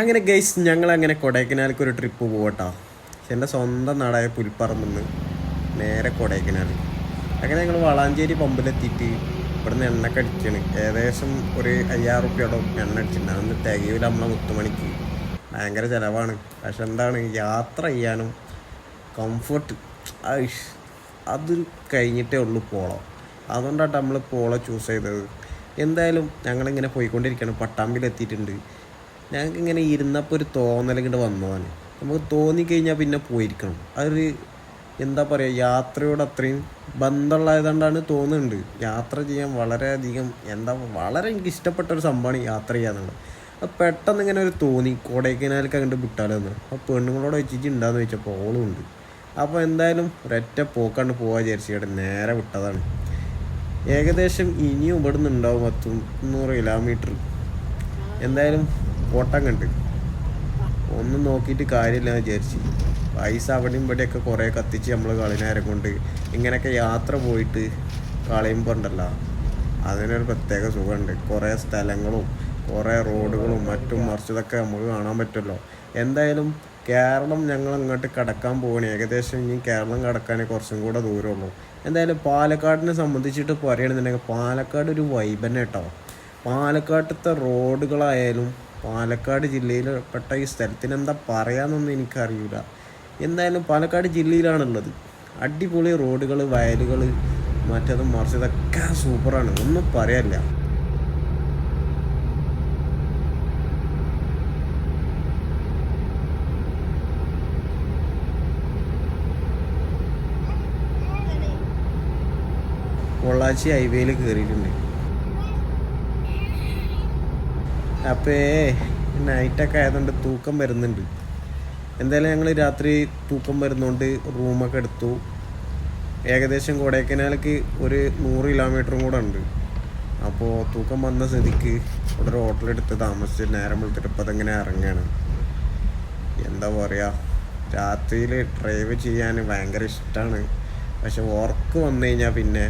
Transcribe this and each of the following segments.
അങ്ങനെ ഗൈസ് ഞങ്ങൾ അങ്ങനെ കൊടൈക്കനാലിക്ക് ഒരു ട്രിപ്പ് പോകട്ടോ എന്റെ സ്വന്തം നാടായ പുൽപ്പറമ്പെന്ന് നേരെ കൊടൈക്കനാൽ അങ്ങനെ ഞങ്ങൾ വളാഞ്ചേരി പമ്പിലെത്തിയിട്ട് ഇവിടുന്ന് എണ്ണ അടിക്കാണ്. ഏകദേശം ഒരു അയ്യായിരം റുപ്യയോടെ എണ്ണ അടിച്ചിട്ടുണ്ട്. അതൊന്ന് തികയൂല നമ്മളെ മുത്തുമണിക്ക്. ഭയങ്കര ചിലവാണ്. പക്ഷെ എന്താണ് യാത്ര ചെയ്യാനും കംഫർട്ട് ഐഷ് അത് കഴിഞ്ഞിട്ടേ ഉള്ളൂ പോളോ അതുകൊണ്ടാണ് നമ്മൾ പോളോ ചൂസ് ചെയ്തത്. എന്തായാലും ഞങ്ങളിങ്ങനെ പോയിക്കൊണ്ടിരിക്കുകയാണ് പട്ടാമ്പിലെത്തിയിട്ടുണ്ട് ഞങ്ങൾക്ക് ഇങ്ങനെ ഇരുന്നപ്പോൾ ഒരു തോന്നലിങ്ങോട്ട് വന്നതാണ് നമുക്ക് തോന്നിക്കഴിഞ്ഞാൽ പിന്നെ പോയിരിക്കണം. അതൊരു എന്താ പറയുക യാത്രയോട് അത്രയും ബന്ധമുള്ളതായതുകൊണ്ടാണ് തോന്നുന്നുണ്ട്. യാത്ര ചെയ്യാൻ വളരെയധികം എന്താ വളരെ എനിക്ക് ഇഷ്ടപ്പെട്ട ഒരു സംഭവമാണ് യാത്ര ചെയ്യാന്നുള്ളത്. അത് പെട്ടെന്ന് ഇങ്ങനെ ഒരു തോന്നി കൊടൈക്കനാലൊക്കെ അങ്ങോട്ട് വിട്ടാലോ എന്ന്. അപ്പോൾ പെണ്ണുങ്ങളോട് വെച്ചിട്ട് ഉണ്ടാന്ന് ചോദിച്ചപ്പോൾ ഓളും ഉണ്ട്. അപ്പോൾ എന്തായാലും ഒരൊറ്റ പോക്കാണ്ട് പോവാ വിചാരിച്ചിട്ട് നേരെ വിട്ടതാണ്. ഏകദേശം ഇനിയും ഇവിടുന്ന് ഉണ്ടാവും പത്തും നൂറ് കിലോമീറ്റർ എന്തായാലും കോട്ടം കണ്ട് ഒന്നും നോക്കിയിട്ട് കാര്യമില്ല എന്ന് വിചാരിച്ച്. പൈസ അവിടെയും ഇവിടെയൊക്കെ കുറേ കത്തിച്ച് നമ്മൾ കളിനേരം കൊണ്ട് ഇങ്ങനെയൊക്കെ യാത്ര പോയിട്ട് കളയുമ്പോൾ ഉണ്ടല്ലോ അതിനൊരു പ്രത്യേക സുഖമുണ്ട്. കുറേ സ്ഥലങ്ങളും കുറേ റോഡുകളും മറ്റും മറിച്ചതൊക്കെ നമുക്ക് കാണാൻ പറ്റുമല്ലോ. എന്തായാലും കേരളം ഞങ്ങൾ അങ്ങോട്ട് കടക്കാൻ പോകണേ ഏകദേശം ഇനി കേരളം കടക്കാനേ കുറച്ചും കൂടെ ദൂരമുള്ളൂ. എന്തായാലും പാലക്കാടിനെ സംബന്ധിച്ചിട്ട് പറയുകയാണെന്നുണ്ടെങ്കിൽ പാലക്കാട് ഒരു വൈബന്നെ കേട്ടോ. പാലക്കാട്ടത്തെ റോഡുകളായാലും പാലക്കാട് ജില്ലയിൽ പെട്ട ഈ സ്ഥലത്തിന് എന്താ പറയാമെന്നൊന്നും എനിക്കറിയില്ല എന്തായാലും പാലക്കാട് ജില്ലയിലാണുള്ളത്. അടിപൊളി റോഡുകൾ വയലുകൾ മറ്റത് മറിച്ചതൊക്കെ സൂപ്പറാണ്. ഒന്നും പറയാനില്ല പൊള്ളാച്ചി ഹൈവേയിൽ കയറിയിട്ടുണ്ട് അപ്പേ നൈറ്റൊക്കെ ആയതുകൊണ്ട് തൂക്കം വരുന്നുണ്ട്. എന്തായാലും ഞങ്ങൾ രാത്രി തൂക്കം വരുന്നതുകൊണ്ട് റൂമൊക്കെ എടുത്തു. ഏകദേശം കൊടൈക്കനാലേക്ക് ഒരു നൂറ് കിലോമീറ്ററും കൂടെ ഉണ്ട്. അപ്പോൾ തൂക്കം വന്ന സ്ഥിതിക്ക് ഇവിടെ ഒരു ഹോട്ടലെടുത്ത് താമസിച്ച് നേരം വെളുത്തിട്ട് ഇപ്പം അതെങ്ങനെ ഇറങ്ങുകയാണ് എന്താ പറയുക രാത്രിയിൽ ഡ്രൈവ് ചെയ്യാൻ ഭയങ്കര ഇഷ്ടമാണ് പക്ഷെ വർക്ക് വന്നു കഴിഞ്ഞാൽ പിന്നെ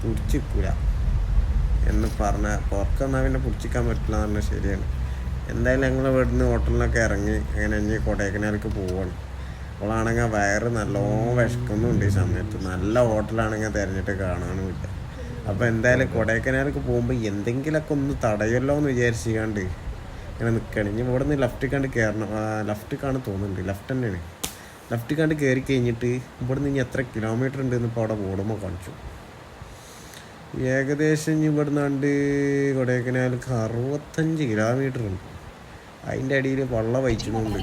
പിടിച്ചിക്കൂല. എന്ന് പറഞ്ഞ പുറത്ത് വന്നാൽ പിന്നെ പിടിച്ചിക്കാൻ പറ്റില്ല എന്ന് പറഞ്ഞാൽ ശരിയാണ്. എന്തായാലും ഞങ്ങൾ ഇവിടുന്ന് ഹോട്ടലിലൊക്കെ ഇറങ്ങി അങ്ങനെ ഇനി കൊടൈക്കനാലേക്ക് പോവാണ്. അപ്പോളാണെങ്കിൽ വയറ് നല്ലോണം വിശക്കുന്നുണ്ട് ഈ സമയത്ത്. നല്ല ഹോട്ടലാണെങ്കിൽ തിരഞ്ഞിട്ട് കാണാനുമില്ല അപ്പോൾ എന്തായാലും കൊടൈക്കനാലേക്ക് പോകുമ്പോൾ എന്തെങ്കിലുമൊക്കെ ഒന്ന് തടയല്ലോ എന്ന് വിചാരിച്ചുകൊണ്ട് ഇങ്ങനെ നിൽക്കണം ഇനി ഇവിടെ നിന്ന് ലെഫ്റ്റ് കണ്ട് കയറണം ലെഫ്റ്റ് കാണാൻ തോന്നുന്നുണ്ട്. ലെഫ്റ്റ് തന്നെയാണ്. ലെഫ്റ്റ് കണ്ട് കയറി കഴിഞ്ഞിട്ട് ഇവിടെ നിന്ന് ഇനി എത്ര കിലോമീറ്റർ ഉണ്ട് എന്നിപ്പോൾ അവിടെ ഓടുമ്പോൾ കാണിച്ചു. ഏകദേശം ഇവിടുന്നാണ്ട് കൊടൈക്കനാലിക്ക് അറുപത്തഞ്ച് കിലോമീറ്റർ ഉണ്ട്. അതിന്റെ അടിയിൽ വള്ള വഹിച്ചണമുണ്ട്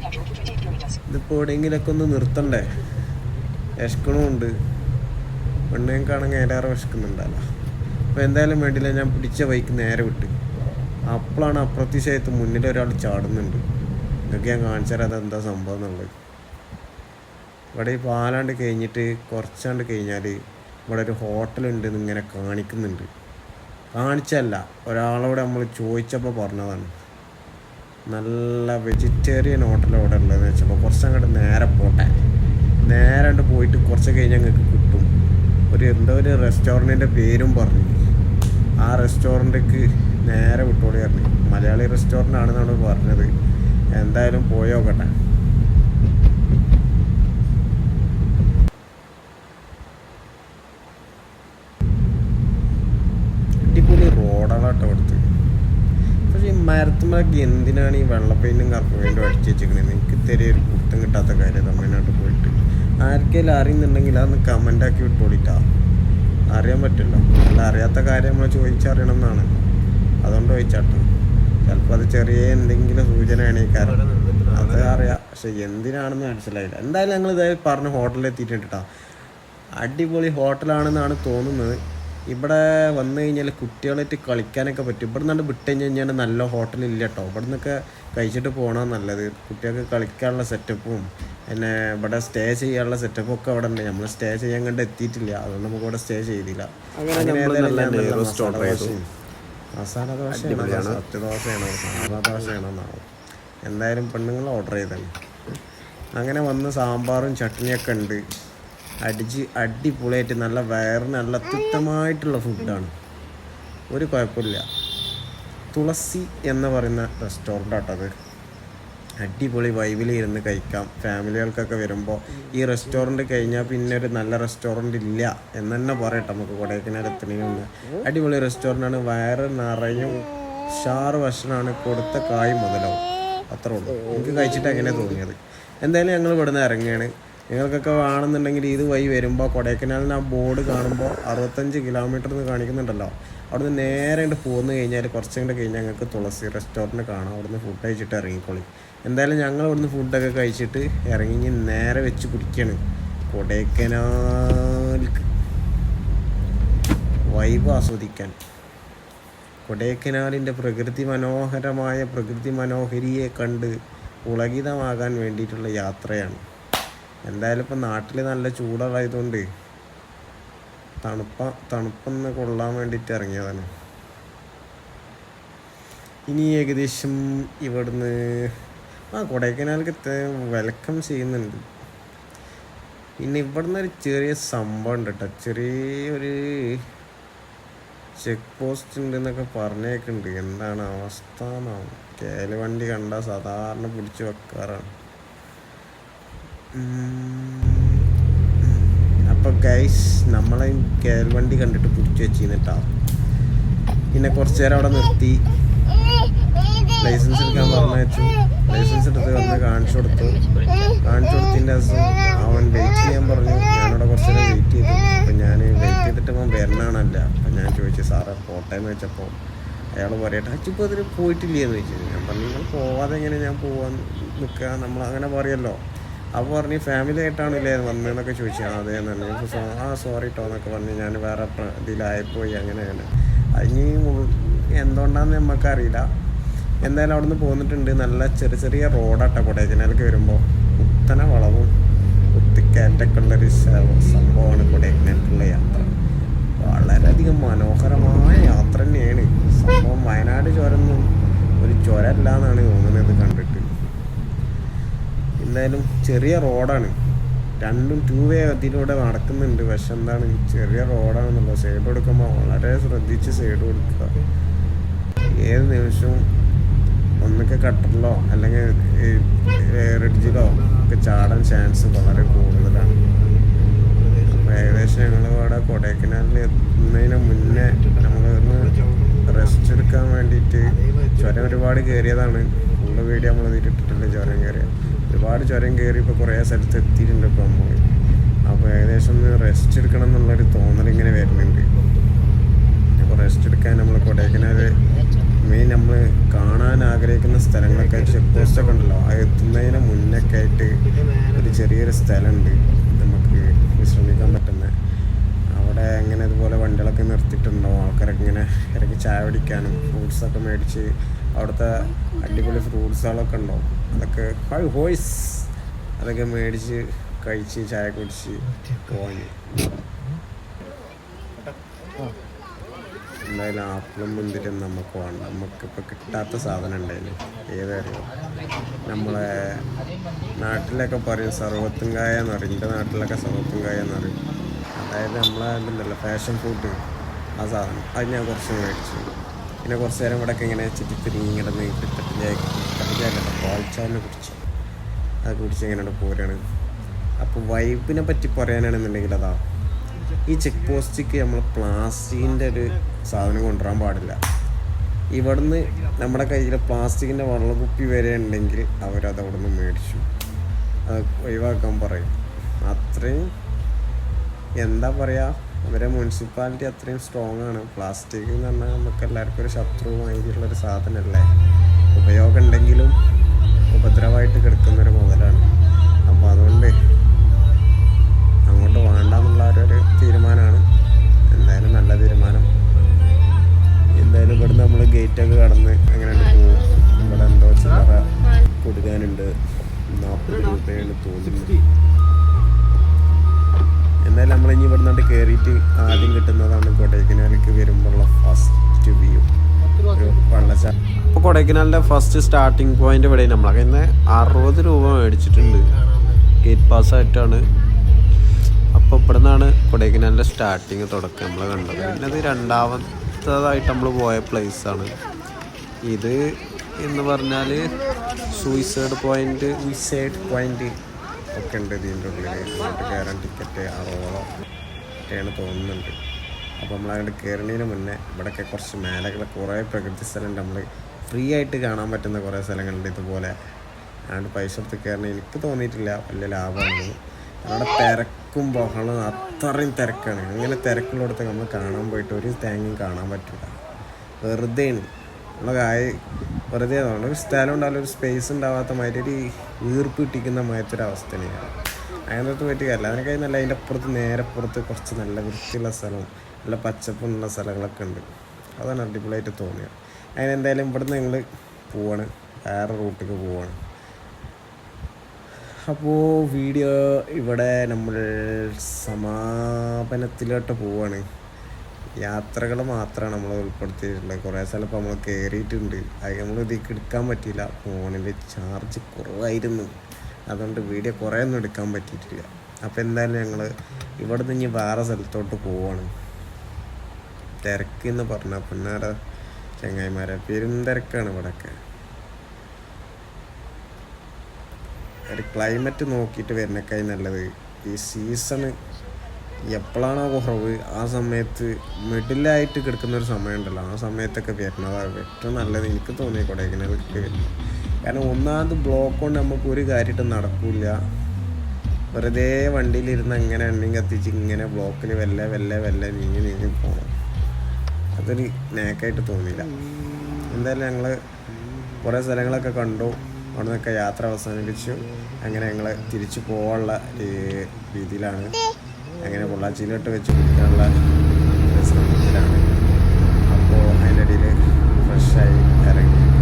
ഇതിപ്പോൾ എവിടെയെങ്കിലൊക്കെ ഒന്ന് നിർത്തണ്ടേ? വിശക്കണമുണ്ട് പെണ്ണേക്കാണെങ്കിൽ ഏറെ വിശക്കുന്നുണ്ടല്ലോ. അപ്പോൾ എന്തായാലും വേണ്ടില്ല ഞാൻ പിടിച്ച ബൈക്ക് നേരെ വിട്ട്. അപ്പോഴാണ് അപ്രത്യക്ഷമായിട്ട് മുന്നിൽ ഒരാൾ ചാടുന്നുണ്ട്. ഇതൊക്കെ ഞാൻ കാണിച്ചാൽ അതെന്താ സംഭവം എന്നുള്ളത്. ഇവിടെ ഈ പാലാണ്ട് കഴിഞ്ഞിട്ട് കുറച്ചാണ്ട് കഴിഞ്ഞാൽ ഇവിടെ ഒരു ഹോട്ടലുണ്ട് ഇങ്ങനെ കാണിക്കുന്നുണ്ട്. കാണിച്ചല്ല ഒരാളോട് നമ്മൾ ചോദിച്ചപ്പോൾ പറഞ്ഞതാണ്. നല്ല വെജിറ്റേറിയൻ ഹോട്ടൽ അവിടെ ഉള്ളതെന്ന് വെച്ചപ്പോൾ കുറച്ച് അങ്ങോട്ട് നേരെ പോട്ടെ. നേരെ അങ്ങോട്ട് പോയിട്ട് കുറച്ച് കഴിഞ്ഞ് ഞങ്ങൾക്ക് കിട്ടും. ഒരു എന്തോ ഒരു റെസ്റ്റോറന്റിന്റെ പേരും പറഞ്ഞു. ആ റെസ്റ്റോറന്റിക്ക് നേരെ വിട്ടോളി പറഞ്ഞു. മലയാളി റെസ്റ്റോറന്റ് ആണെന്നാണ് പറഞ്ഞത്. എന്തായാലും പോയോക്കട്ടെ അടിപൊളി റോഡാളാട്ടോ അവിടുത്തെ മരത്തുമ്പോഴൊക്കെ എന്തിനാണ് ഈ വെള്ളപ്പെയിന്റും കറുപ്പ് പെയിന്റും അടിച്ച് വെച്ചിരിക്കുന്നത് എനിക്ക് ഇത്തിരി ഒരു കുത്തം കിട്ടാത്ത കാര്യം തമിഴ്നാട്ടിൽ പോയിട്ട്. ആർക്കെങ്കിലും അറിയുന്നുണ്ടെങ്കിൽ അതൊന്ന് കമന്റ് ആക്കി വിട്ടോളിട്ടാ. അറിയാൻ പറ്റില്ല. അല്ല അറിയാത്ത കാര്യം നമ്മൾ ചോദിച്ചറിയണം എന്നാണ് അതുകൊണ്ട് ചോദിച്ചാട്ടോ. ചിലപ്പോൾ അത് ചെറിയ എന്തെങ്കിലും സൂചനയാണ് ഈ കാര്യം. അത് അറിയാം. പക്ഷെ എന്തിനാണെന്ന് മനസ്സിലായില്ല. എന്തായാലും ഞങ്ങൾ ഇതായി പറഞ്ഞ് ഹോട്ടലിൽ എത്തിയിട്ടുണ്ട് കേട്ടോ അടിപൊളി ഹോട്ടലാണെന്നാണ് തോന്നുന്നത്. ഇവിടെ വന്നു കഴിഞ്ഞാൽ കുട്ടികളായിട്ട് കളിക്കാനൊക്കെ പറ്റും. ഇവിടെ നിന്നാണ്ട് വിട്ട് കഴിഞ്ഞ് കഴിഞ്ഞാൽ നല്ല ഹോട്ടലില്ല കേട്ടോ ഇവിടെ നിന്നൊക്കെ കഴിച്ചിട്ട് പോകണം നല്ലത്. കുട്ടികൾക്ക് കളിക്കാനുള്ള സെറ്റപ്പും പിന്നെ ഇവിടെ സ്റ്റേ ചെയ്യാനുള്ള സെറ്റപ്പും ഒക്കെ അവിടെ ഉണ്ട് നമ്മൾ സ്റ്റേ ചെയ്യാൻ കണ്ട് എത്തിയിട്ടില്ല. അതുകൊണ്ട് നമുക്ക് ഇവിടെ സ്റ്റേ ചെയ്തില്ല. മസാല ദോശയും മസാല ദോശയാണോ സത്യദോശയാണോ. സാധാ എന്തായാലും പെണ്ണുങ്ങൾ ഓർഡർ ചെയ്താണ് അങ്ങനെ വന്ന് സാമ്പാറും ചട്നിയൊക്കെ ഉണ്ട് അടിച്ച് അടിപൊളിയായിട്ട് നല്ല വയറിന് നല്ല അത്യുത്തമായിട്ടുള്ള ഫുഡാണ് ഒരു കുഴപ്പമില്ല. തുളസി എന്ന് പറയുന്ന റെസ്റ്റോറന്റ് ആട്ടത് അടിപൊളി വൈബിൽ ഇരുന്ന് കഴിക്കാം. ഫാമിലികൾക്കൊക്കെ വരുമ്പോൾ ഈ റെസ്റ്റോറന്റ് കഴിഞ്ഞാൽ പിന്നെ ഒരു നല്ല റെസ്റ്റോറന്റ് ഇല്ല എന്ന് തന്നെ പറയട്ടെ നമുക്ക് കൊടൈക്കനാൽ എത്തണേന്ന് അടിപൊളി റെസ്റ്റോറന്റാണ് വയറ് നിറയും ഷാറ് ഭക്ഷണമാണ് കൊടുത്ത കായ് മുതലാവും അത്രേ ഉള്ളൂ. എനിക്ക് കഴിച്ചിട്ട് അങ്ങനെ തോന്നിയത്. എന്തായാലും ഞങ്ങൾ ഇവിടുന്ന് ഇറങ്ങുകയാണ്. നിങ്ങൾക്കൊക്കെ വേണമെന്നുണ്ടെങ്കിൽ ഇത് വഴി വരുമ്പോൾ കൊടൈക്കനാലിന് ആ ബോർഡ് കാണുമ്പോൾ അറുപത്തഞ്ച് കിലോമീറ്റർ എന്ന് കാണിക്കുന്നുണ്ടല്ലോ. അവിടുന്ന് നേരെ ഇങ്ങോട്ട് പോന്നു കഴിഞ്ഞാൽ കുറച്ചും കൂടെ കഴിഞ്ഞാൽ ഞങ്ങൾക്ക് തുളസി റെസ്റ്റോറന്റ് കാണാം. അവിടുന്ന് ഫുഡ് കഴിച്ചിട്ട് ഇറങ്ങിക്കോളി. എന്തായാലും ഞങ്ങൾ ഇവിടുന്ന് ഫുഡൊക്കെ കഴിച്ചിട്ട് ഇറങ്ങി നേരെ വെച്ച് കുടിക്കുകയാണ് കൊടൈക്കനാൽക്ക് വൈബ് ആസ്വദിക്കാൻ. കൊടൈക്കനാലിന്റെ പ്രകൃതി മനോഹരമായ പ്രകൃതി മനോഹരിയെ കണ്ട് പുളകിതമാകാൻ വേണ്ടിയിട്ടുള്ള യാത്രയാണ്. എന്തായാലും ഇപ്പം നാട്ടിൽ നല്ല ചൂടായതുകൊണ്ട് തണുപ്പ തണുപ്പൊന്ന് കൊള്ളാൻ വേണ്ടിയിട്ട് ഇറങ്ങിയതാണ്. ഇനി ഏകദേശം ഇവിടുന്ന് ആ കൊടൈക്കനാലിക്ക് വെൽക്കം ചെയ്യുന്നുണ്ട്. പിന്നെ ഇവിടുന്ന് ഒരു ചെറിയ സംഭവം ഉണ്ട് കേട്ടോ ചെറിയൊരു ചെക്ക് പോസ്റ്റ് ഉണ്ട് എന്നൊക്കെ പറഞ്ഞേക്കുന്നുണ്ട് എന്താണ് അവസ്ഥ എന്നാണ് കേൽ വണ്ടി കണ്ടാൽ സാധാരണ പിടിച്ചു വെക്കാറാണ്. അപ്പോൾ ഗൈസ് നമ്മളെ കയറി വണ്ടി കണ്ടിട്ട് പിടിച്ചു വെച്ചിരുന്നിട്ടാ പിന്നെ കുറച്ച് നേരം അവിടെ നിർത്തി. ലൈസൻസ് എടുക്കാൻ പറഞ്ഞു ലൈസൻസ് എടുത്ത് വന്ന് കാണിച്ചു കൊടുത്തു. കാണിച്ചു കൊടുത്തതിന്റെ ദിവസം അവൻ വെയിറ്റ് ചെയ്യാൻ പറഞ്ഞു. ഞാനവിടെ കുറച്ച് നേരം വെയിറ്റ് ചെയ്തു. അപ്പം ഞാൻ വെയിറ്റ് ചെയ്തിട്ട് അവൻ വരണാണല്ല. അപ്പം ഞാൻ ചോദിച്ചു സാറേ പോട്ടെ എന്ന് വെച്ചപ്പോൾ അയാൾ പറയട്ടെ അച്ചിപ്പോൾ അതിന് പോയിട്ടില്ലേ എന്ന് ചോദിച്ചു. ഞാൻ പറഞ്ഞു നിങ്ങൾ പോവാതെ എങ്ങനെ ഞാൻ പോവാൻ നിൽക്കുക നമ്മൾ അങ്ങനെ പറയല്ലോ. അപ്പോൾ പറഞ്ഞ് ഫാമിലി ആയിട്ടാണ് ഇല്ലേ? വന്നതെന്നൊക്കെ ചോദിച്ചു അതെ നല്ല ആ സോറി കേട്ടോ എന്നൊക്കെ പറഞ്ഞ്. ഞാൻ വേറെ ഇതിലായിപ്പോയി അങ്ങനെ അങ്ങനെ അതിന് എന്തുകൊണ്ടാന്ന് നമുക്കറിയില്ല എന്തായാലും അവിടുന്ന് പോന്നിട്ടുണ്ട്. നല്ല ചെറിയ ചെറിയ റോഡാട്ട കൊടൈക്കനാലേക്ക് വരുമ്പോൾ കുത്തന വളവും കുത്തിക്കയറ്റൊക്കെ ഉള്ളൊരു സംഭവമാണ് കൊടൈക്കനാലിലേക്കുള്ള യാത്ര. വളരെയധികം മനോഹരമായ യാത്ര തന്നെയാണ്. സംഭവം വയനാട് ചുരം ഒരു ചുരമല്ല എന്നാണ് തോന്നുന്നത് കണ്ടിട്ട്. എന്തായാലും ചെറിയ റോഡാണ്. രണ്ടും ടൂ വേ അതിലൂടെ നടക്കുന്നുണ്ട്. പക്ഷെ എന്താണ് ചെറിയ റോഡാണെന്നുള്ളത്. സൈഡ് കൊടുക്കുമ്പോൾ വളരെ ശ്രദ്ധിച്ച് സൈഡ് കൊടുക്കുക. ഏത് നിമിഷവും ഒന്നൊക്കെ കട്ടറിലോ അല്ലെങ്കിൽ റിഡ്ജിലോ ഒക്കെ ചാടാൻ ചാൻസ് വളരെ കൂടുതലാണ്. അപ്പോൾ ഏകദേശം ഞങ്ങൾ ഇവിടെ കൊടൈക്കനാലിൽ എത്തുന്നതിന് മുന്നേ നമ്മളൊന്ന് റെസ്റ്റ് എടുക്കാൻ വേണ്ടിയിട്ട് ചുരം ഒരുപാട് കയറിയതാണ് ഫുള്ള് വീഡിയോ നമ്മൾ ഇതിട്ടിട്ടില്ല ചുരം കയറിയ ഒരുപാട് ചുരം കയറി ഇപ്പോൾ കുറേ സ്ഥലത്ത് എത്തിയിട്ടുണ്ട് ഇപ്പോൾ നമ്മൾ അപ്പോൾ ഏകദേശം ഒന്ന് റെസ്റ്റ് എടുക്കണം എന്നുള്ളൊരു തോന്നൽ ഇങ്ങനെ വരുന്നുണ്ട്. അപ്പോൾ റെസ്റ്റ് എടുക്കാൻ നമ്മൾ കൊടൈക്കനാൽ മെയിൻ നമ്മൾ കാണാൻ ആഗ്രഹിക്കുന്ന സ്ഥലങ്ങളൊക്കെ ചെക്ക് പോസ്റ്റ് ഒക്കെ ഉണ്ടല്ലോ അത് എത്തുന്നതിന് മുന്നൊക്കെ ആയിട്ട് ഒരു ചെറിയൊരു സ്ഥലമുണ്ട് നമുക്ക് വിശ്രമിക്കാൻ പറ്റുന്ന. അവിടെ അങ്ങനെ ഇതുപോലെ വണ്ടികളൊക്കെ നിർത്തിയിട്ടുണ്ടാവും ആൾക്കാരൊക്കെ ഇങ്ങനെ ഇറങ്ങി ചായ പിടിക്കാനും ഫ്രൂട്ട്സൊക്കെ മേടിച്ച് അവിടുത്തെ അടിപൊളി ഫ്രൂട്ട്സുകളൊക്കെ ഉണ്ടാവും അതൊക്കെ ഹൈ ഹോയ്സ് അതൊക്കെ മേടിച്ച് കഴിച്ച് ചായ കുടിച്ച് പോയി. എന്തായാലും ആപ്പിളും മുന്തിരി നമുക്ക് വേണം. നമുക്കിപ്പോൾ കിട്ടാത്ത സാധനം ഉണ്ടായില്ലേ ഏതായാലും നമ്മളെ നാട്ടിലൊക്കെ പറയും സർവത്തും കായ എന്ന് പറയും. എന്റെ നാട്ടിലൊക്കെ സർവത്തും കായ എന്ന് പറയും. അതായത് നമ്മളെ ഇതുണ്ടല്ലോ ഫാഷൻ ഫുഡ് ആ സാധനം. അത് ഞാൻ കുറച്ച് മേടിച്ചു. പിന്നെ കുറച്ച് നേരം ഇവിടെ ഇങ്ങനെ ചുറ്റിത്തിരിങ്ങി കിടന്ന് കിട്ടത്തിലേക്ക് പാൽച്ചാലിനെ കുറിച്ച് അത് കുടിച്ച് ഇങ്ങനെ പോരാണ്. അപ്പോൾ വൈബിനെ പറ്റി പറയാനാണെന്നുണ്ടെങ്കിൽ അതാ ഈ ചെക്ക് പോസ്റ്റിക്ക് നമ്മൾ പ്ലാസ്റ്റിക്കിന്റെ ഒരു സാധനം കൊണ്ടുവരാൻ പാടില്ല. ഇവിടുന്ന് നമ്മുടെ കയ്യിൽ പ്ലാസ്റ്റിക്കിന്റെ വെള്ളക്കുപ്പി വരെ ഉണ്ടെങ്കിൽ അവരത് അവിടെ നിന്ന് മേടിച്ചു. അത് ഒഴിവാക്കാൻ പറയും. അത്രയും എന്താ പറയുക അവരെ മുനിസിപ്പാലിറ്റി അത്രയും സ്ട്രോങ് ആണ്. പ്ലാസ്റ്റിക് എന്ന് പറഞ്ഞാൽ നമുക്ക് എല്ലാവർക്കും ഒരു ശത്രുവുമായിട്ടുള്ളൊരു സാധനമല്ലേ? ഉപയോഗം ഉണ്ടെങ്കിലും ഉപദ്രവമായിട്ട് കിടക്കുന്നൊരു മുതലാണ്. അപ്പോൾ അതുകൊണ്ട് അങ്ങോട്ട് വേണ്ടെന്നുള്ള ഒരു തീരുമാനമാണ്. കൊടൈക്കനാലിന്റെ ഫസ്റ്റ് സ്റ്റാർട്ടിങ് പോയിന്റ് ഇവിടെ നമ്മളൊക്കെ ഇന്ന് അറുപത് രൂപ മേടിച്ചിട്ടുണ്ട്. ഗേറ്റ് പാസ് ആയിട്ടാണ്. അപ്പോൾ ഇവിടെ നിന്നാണ് കൊടൈക്കനാലിന്റെ സ്റ്റാർട്ടിങ് തുടക്കം നമ്മൾ കണ്ടത്. പിന്നെ അത് രണ്ടാമത്തതായിട്ട് നമ്മൾ പോയ place ആണ്. ഇത് എന്ന് പറഞ്ഞാൽ സൂയിസൈഡ് പോയിന്റ് സൈഡ് പോയിന്റ് ഒക്കെ ഉണ്ട് ഇതിന്റെ ഉള്ളിൽ അങ്ങോട്ട് കയറാൻ ടിക്കറ്റ് അറുപതോ ഒക്കെയാണ് തോന്നുന്നുണ്ട്. അപ്പോൾ നമ്മൾ അങ്ങോട്ട് കയറുന്നതിന് മുന്നേ ഇവിടെയൊക്കെ കുറച്ച് മേലകളെ കുറേ പ്രകൃതി സ്ഥലം നമ്മൾ ഫ്രീ ആയിട്ട് കാണാൻ പറ്റുന്ന കുറേ സ്ഥലങ്ങളുണ്ട്. ഇതുപോലെ അതുകൊണ്ട് പൈസ കൊടുത്ത് കയറണ. എനിക്ക് തോന്നിയിട്ടില്ല വലിയ ലാഭമാണ്. അവിടെ തിരക്കും ബഹളം അത്രയും തിരക്കാണ്. അങ്ങനെ തിരക്കുള്ളിടത്ത് നമ്മൾ കാണാൻ പോയിട്ട് ഒരു തേങ്ങയും കാണാൻ പറ്റില്ല. വെറുതെയാണ് നമ്മളെ കായ് വെറുതെ ഒരു സ്ഥലം ഉണ്ടാവില്ല. ഒരു സ്പേസ് ഉണ്ടാവാത്ത മാതിരി ഒരു ഈർപ്പ് ഇട്ടിക്കുന്ന മാതിരി ഒരു അവസ്ഥ തന്നെയാണ് അതിനകത്ത് പറ്റിയല്ല അതിനൊക്കെ നല്ല അതിന്റെ അപ്പുറത്ത് നേരെ പുറത്ത് കുറച്ച് നല്ല വൃത്തിയുള്ള സ്ഥലവും നല്ല പച്ചപ്പുള്ള സ്ഥലങ്ങളൊക്കെ ഉണ്ട്. അതാണ് അടിപൊളിയായിട്ട് തോന്നിയത്. അതിനെന്തായാലും ഇവിടുന്ന് ഞങ്ങൾ പോവാണ്. വേറെ റൂട്ടിലേക്ക് പോവാണ്. അപ്പോൾ വീഡിയോ ഇവിടെ നമ്മൾ സമാപനത്തിലോട്ട് പോവാണ്. യാത്രകൾ മാത്രമാണ് നമ്മൾ ഉൾപ്പെടുത്തിയിട്ടുള്ളത് കുറേ സ്ഥലം നമ്മൾ കയറിയിട്ടുണ്ട് അത് നമ്മൾ ഇതിലേക്ക് എടുക്കാൻ പറ്റിയില്ല. ഫോണിൽ ചാർജ് കുറവായിരുന്നു. അതുകൊണ്ട് വീഡിയോ കുറേ ഒന്നും എടുക്കാൻ പറ്റിയിട്ടില്ല. അപ്പോൾ എന്തായാലും ഞങ്ങൾ ഇവിടെ നിന്ന് ഇനി വേറെ സ്ഥലത്തോട്ട് പോവാണ്. തിരക്കെന്ന് പറഞ്ഞാൽ പിന്നാടെ ചങ്ങായിമാരെ പെരും തിരക്കാണ് ഇവിടെയൊക്കെ ഒരു ക്ലൈമറ്റ് നോക്കിയിട്ട് വരുന്നേക്കായി നല്ലത്. ഈ സീസണ് എപ്പോഴാണോ കുറവ് ആ സമയത്ത് മിഡിലായിട്ട് കിടക്കുന്ന ഒരു സമയമുണ്ടല്ലോ. ആ സമയത്തൊക്കെ വരുന്നതാണ് ഏറ്റവും നല്ലത്. എനിക്ക് തോന്നി കൊടൈക്കനാലൊക്കെ വരുന്നത്. കാരണം ഒന്നാമത് ബ്ലോക്ക് കൊണ്ട് നമുക്ക് ഒരു കാര്യമായിട്ട് നടക്കില്ല. വെറുതെ വണ്ടിയിലിരുന്ന് അങ്ങനെ എണ്ണയും കത്തിച്ച് ഇങ്ങനെ ബ്ലോക്കിൽ വെല്ല വെല്ല വെല്ല നീങ്ങി നീങ്ങി പോകണം അതൊരു നേക്കായിട്ട് തോന്നിയില്ല. എന്തായാലും ഞങ്ങൾ കുറേ സ്ഥലങ്ങളൊക്കെ കണ്ടു. അവിടെ നിന്നൊക്കെ യാത്ര അവസാനിപ്പിച്ചു. അങ്ങനെ ഞങ്ങൾ തിരിച്ചു പോകാനുള്ള രീതിയിലാണ്. അങ്ങനെ പൊള്ളാച്ചിയിലോട്ട് വെച്ച് കുടിക്കാനുള്ള ശ്രമത്തിലാണ്. അപ്പോൾ അതിന്റെ ഇടയിൽ ഫ്രഷായി ഇറങ്ങി.